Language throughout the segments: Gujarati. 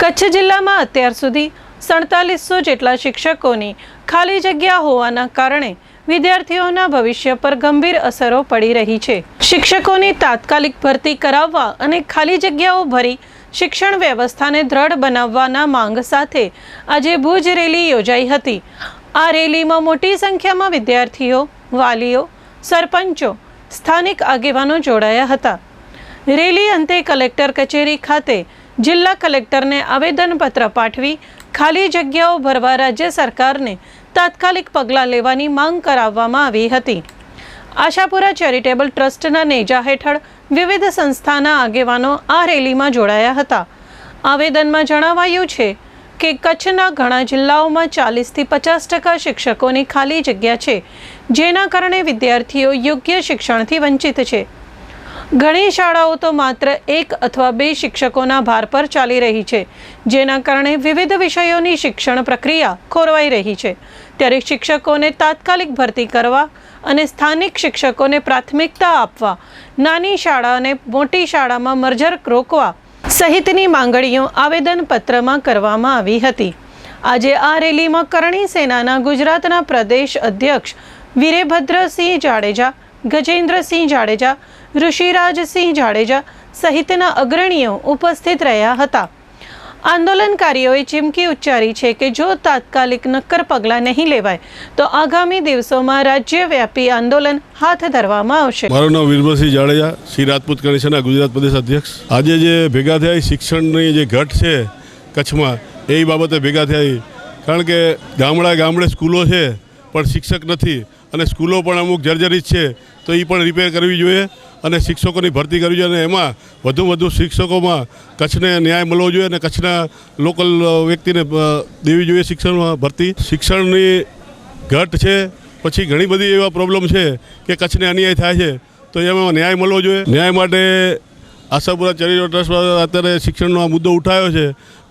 કચ્છ જિલ્લામાં અત્યાર સુધી સડતાલીસો જેટલા શિક્ષકોની ખાલી જગ્યા હોવાના કારણે વિદ્યાર્થીઓના ભવિષ્ય પર ગંભીર અસરો પડી રહી છે. શિક્ષકોની તાત્કાલિક ભરતી કરાવવા અને ખાલી જગ્યાઓ ભરી શિક્ષણ વ્યવસ્થાને દ્રઢ બનાવવાના માંગ સાથે આજે ભુજ રેલી યોજાઈ હતી. આ રેલીમાં મોટી સંખ્યામાં વિદ્યાર્થીઓ, વાલીઓ, સરપંચો, સ્થાનિક આગેવાનો જોડાયા હતા. રેલી અંતે કલેક્ટર કચેરી ખાતે જિલ્લા કલેક્ટરને આવેદનપત્ર પાઠવી ખાલી જગ્યાઓ ભરવા રાજ્ય સરકારને તાત્કાલિક પગલાં લેવાની માંગ કરાવવામાં આવી હતી. આશાપુરા ચેરિટેબલ ટ્રસ્ટના નેજા હેઠળ વિવિધ સંસ્થાના આગેવાનો આ રેલીમાં જોડાયા હતા. આવેદનમાં જણાવાયું છે કે કચ્છના ઘણા જિલ્લાઓમાં ચાલીસથી પચાસ ટકા શિક્ષકોની ખાલી જગ્યા છે, જેના કારણે વિદ્યાર્થીઓ યોગ્ય શિક્ષણથી વંચિત છે. ઘણી શાળાઓ તો માત્ર એક અથવા બે શિક્ષકોના ભાર પર ચાલી રહી છે, જેના કારણે વિવિધ વિષયોની શિક્ષણ પ્રક્રિયા ખોરવાઈ રહી છે. ત્યારે શિક્ષકોને તાત્કાલિક ભરતી કરવા અને સ્થાનિક શિક્ષકોને પ્રાથમિકતા આપવા, નાની શાળા અને મોટી શાળામાં મર્જર રોકવા સહિતની માંગણીઓ આવેદનપત્રમાં કરવામાં આવી હતી. આજે આ રેલીમાં કરણી સેનાના ગુજરાતના પ્રદેશ અધ્યક્ષ વીરેભદ્રસિંહ જાડેજા, ગજેન્દ્રસિંહ જાડેજા ઋષિરાજસિંહ જાડેજા સહિતના અગ્રણીઓ ઉપસ્થિત રહ્યા હતા. આંદોલનકારીઓએ ચીમકી ઉચ્ચારી છે કે જો તાત્કાલિક નક્કર પગલાં નહીં લેવાય, તો આગામી દિવસોમાં રાજ્યવ્યાપી આંદોલન હાથ ધરવામાં આવશે. મારું નામ વીરભદ્રસિંહ જાડેજા, શ્રી રાજપૂત કમિશનના ગુજરાત પ્રદેશ અધ્યક્ષ. આજે જે ભેગા થયા શિક્ષણની જે ઘટ છે કચ્છમાં, એ બાબતે ભેગા થયા કારણ કે ગામડા ગામડે સ્કૂલો છે, પણ શિક્ષક નથી. અને સ્કૂલો પણ અમુક જર્જરિત છે, તો એ પણ રિપેર કરવી જોઈએ. અને શિક્ષકોની ભરતી કરવી જોઈએ અને એમાં વધુ વધુ શિક્ષકોમાં કચ્છને ન્યાય મળવો જોઈએ અને કચ્છના લોકલ વ્યક્તિને દેવી જોઈએ શિક્ષણમાં ભરતી. શિક્ષણની ઘટ છે, પછી ઘણી બધી એવા પ્રોબ્લેમ છે કે કચ્છને અન્યાય થાય છે, તો એમાં ન્યાય મળવો જોઈએ. ન્યાય માટે આશાપુરા ચેરિટેબલ ટ્રસ્ટ અત્યારે શિક્ષણનો આ મુદ્દો ઉઠાવ્યો છે.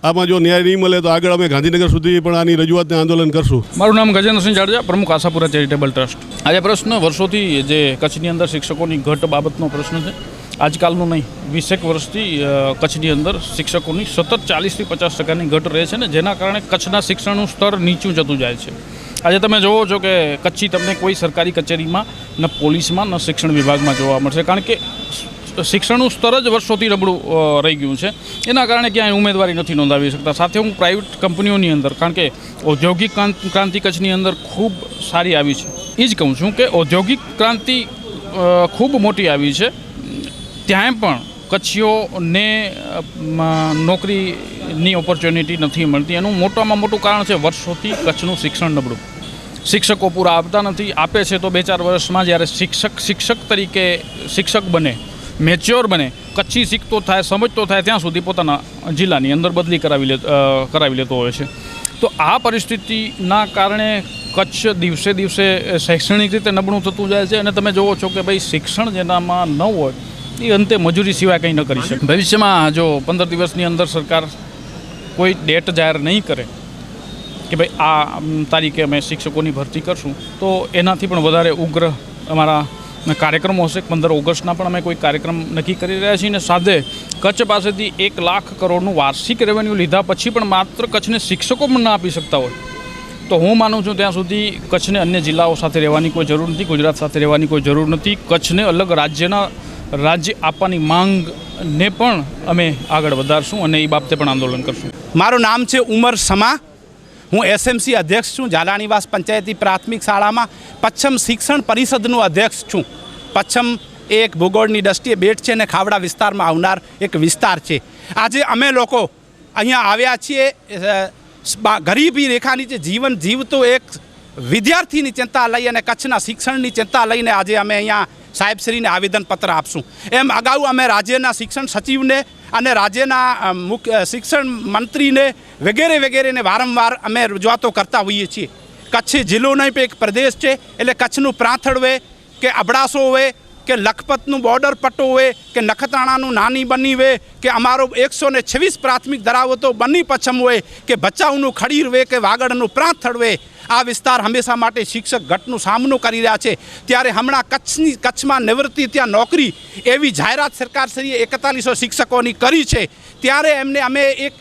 આમાં જો ન્યાય નહીં મળે તો આગળ અમે ગાંધીનગર સુધી પણ આની રજૂઆતને આંદોલન કરશું. મારું નામ ગજેન્દ્રસિંહ જાડેજા, પ્રમુખ આશાપુરા ચેરિટેબલ ટ્રસ્ટ. આજે પ્રશ્ન, વર્ષોથી જે કચ્છની અંદર શિક્ષકોની ઘટ બાબતનો પ્રશ્ન છે, આજકાલનો નહીં. વીસેક વર્ષથી કચ્છની અંદર શિક્ષકોની સતત ચાલીસથી પચાસ ટકાની ઘટ રહે છે ને, જેના કારણે કચ્છના શિક્ષણનું સ્તર નીચું જતું જાય છે. આજે તમે જોવો છો કે કચ્છી તમને કોઈ સરકારી કચેરીમાં, ન પોલીસમાં, ન શિક્ષણ વિભાગમાં જોવા મળશે. કારણ કે શિક્ષણનું સ્તર જ વર્ષોથી નબળું રહી ગયું છે. એના કારણે ક્યાંય ઉમેદવારી નથી નોંધાવી શકતા. સાથે હું પ્રાઇવેટ કંપનીઓની અંદર, કારણ કે ઔદ્યોગિક ક્રાંતિ કચ્છની અંદર ખૂબ સારી આવી છે. એ જ કહું છું કે ઔદ્યોગિક ક્રાંતિ ખૂબ મોટી આવી છે. ત્યાં પણ કચ્છીઓને નોકરીની ઓપોર્ચ્યુનિટી નથી મળતી. એનું મોટામાં મોટું કારણ છે વર્ષોથી કચ્છનું શિક્ષણ નબળું. શિક્ષકો પૂરા આપતા નથી. આપે છે તો બે ચાર વર્ષમાં જ્યારે શિક્ષક શિક્ષક તરીકે શિક્ષક બને મેચ્યોર બને. કચ્છી શીખતો થાય, સમજતો થાય, ત્યાં સુધી પોતાના જિલ્લાની અંદર બદલી કરાવી લે કરાવી લેતો હોય છે. તો આ પરિસ્થિતિના કારણે કચ્છ દિવસે દિવસે શૈક્ષણિક રીતે નબળું થતું જાય છે અને તમે જુઓ છો કે ભાઈ શિક્ષણ જેનામાં ન હોય, એ અંતે મજૂરી સિવાય કંઈ ન કરી શકે. ભવિષ્યમાં જો પંદર દિવસની અંદર સરકાર કોઈ ડેટ જાહેર નહીં કરે કે ભાઈ આ તારીખે અમે શિક્ષકોની ભરતી કરશું, તો એનાથી પણ વધારે ઉગ્ર અમારા કાર્યક્રમો હશે. પંદર ઓગસ્ટના પણ અમે કોઈ કાર્યક્રમ નક્કી કરી રહ્યા છીએ અને સાથે કચ્છ પાસેથી એક લાખ કરોડનું વાર્ષિક રેવન્યુ લીધા પછી પણ માત્ર કચ્છને શિક્ષકો પણ ના આપી શકતા હોય. તો હું માનું છું ત્યાં સુધી કચ્છને અન્ય જિલ્લાઓ સાથે રહેવાની કોઈ જરૂર નથી, ગુજરાત સાથે રહેવાની કોઈ જરૂર નથી. કચ્છને અલગ રાજ્યના રાજ્ય આપવાની માંગને પણ અમે આગળ વધારશું અને એ બાબતે પણ આંદોલન કરશું. મારું નામ છે ઉમર સમા. હું એસએમસી અધ્યક્ષ છું ઝાલાણીવાસ પંચાયતી પ્રાથમિક શાળામાં પચ્છમ શિક્ષણ પરિષદનું અધ્યક્ષ છું. પચ્છમ એક ભૂગોળની દ્રષ્ટિએ બેટ છે અને ખાવડા વિસ્તારમાં આવનાર એક વિસ્તાર છે. આજે અમે લોકો અહીંયા આવ્યા છીએ ગરીબી રેખા નીચે જીવન જીવતો એક વિદ્યાર્થીની ચિંતા લઈ અને કચ્છના શિક્ષણની ચિંતા લઈને આજે અમે અહીંયા સાહેબશ્રીને આવેદનપત્ર આપશું. એમ અગાઉ અમે રાજ્યના શિક્ષણ સચિવને અને રાજ્યના મુખ્ય શિક્ષણ મંત્રીને વગેરે વગેરેને વારંવાર અમે રજૂઆતો કરતા હોઈએ છીએ. કચ્છ જિલ્લોનો પણ એક પ્રદેશ છે, એટલે કચ્છનું પ્રાંથળ હોય કે અબડાસો હોય, કે લખપતનું બોર્ડર પટ્ટો હોય, કે નખત્રાણાનું નાની બની હોય, કે અમારો એકસો ને છવ્વીસ પ્રાથમિક ધરાવતો બની પચ્છમ હોય, કે ભચાઉનું ખડીર હોય, કે વાગડનું પ્રાંથળ હોય આ વિસ્તાર હંમેશા માટે શિક્ષક ઘટનો સામનો કરી રહ્યા છે. ત્યારે હમણાં કચ્છની કચ્છમાં નિવૃત્તિ ત્યાં નોકરી એવી જાહેરાત સરકારશ્રીએ એકતાલીસો શિક્ષકોની કરી છે. ત્યારે એમને અમે એક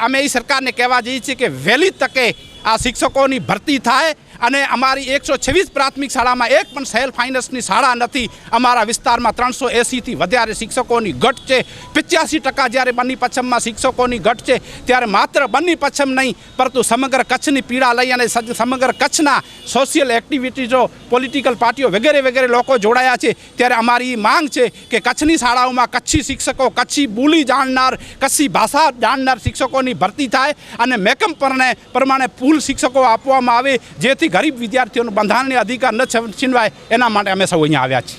અમે એ સરકારને કહેવા જઈએ છીએ કે વહેલી તકે આ શિક્ષકોની ભરતી થાય અને અમારી એકસો છવ્વીસ પ્રાથમિક શાળામાં એક પણ સેલ્ફ ફાઇનાન્સની શાળા નથી. અમારા વિસ્તારમાં ત્રણસો એંસીથી વધારે શિક્ષકોની ઘટ છે. પિચ્યાસી ટકા જ્યારે બન્ની પચ્છમમાં શિક્ષકોની ઘટ છે, ત્યારે માત્ર બન્ની પચ્છમ નહીં, પરંતુ સમગ્ર કચ્છની પીડા લઈ અને સમગ્ર કચ્છના સોશિયલ એક્ટિવિટીઝો પોલિટિકલ પાર્ટીઓ વગેરે વગેરે લોકો જોડાયા છે. ત્યારે અમારી માંગ છે કે કચ્છની શાળાઓમાં કચ્છી શિક્ષકો, કચ્છી બોલી જાણનાર, કચ્છી ભાષા જાણનાર શિક્ષકોની ભરતી થાય અને મેકમ પરણે, પ્રમાણે ફૂલ શિક્ષકો આપવામાં આવે, જેથી ગરીબ વિદ્યાર્થીઓનું બંધારણીય અધિકાર ન છીનવાય એના માટે અમે સૌ અહીંયા આવ્યા છીએ.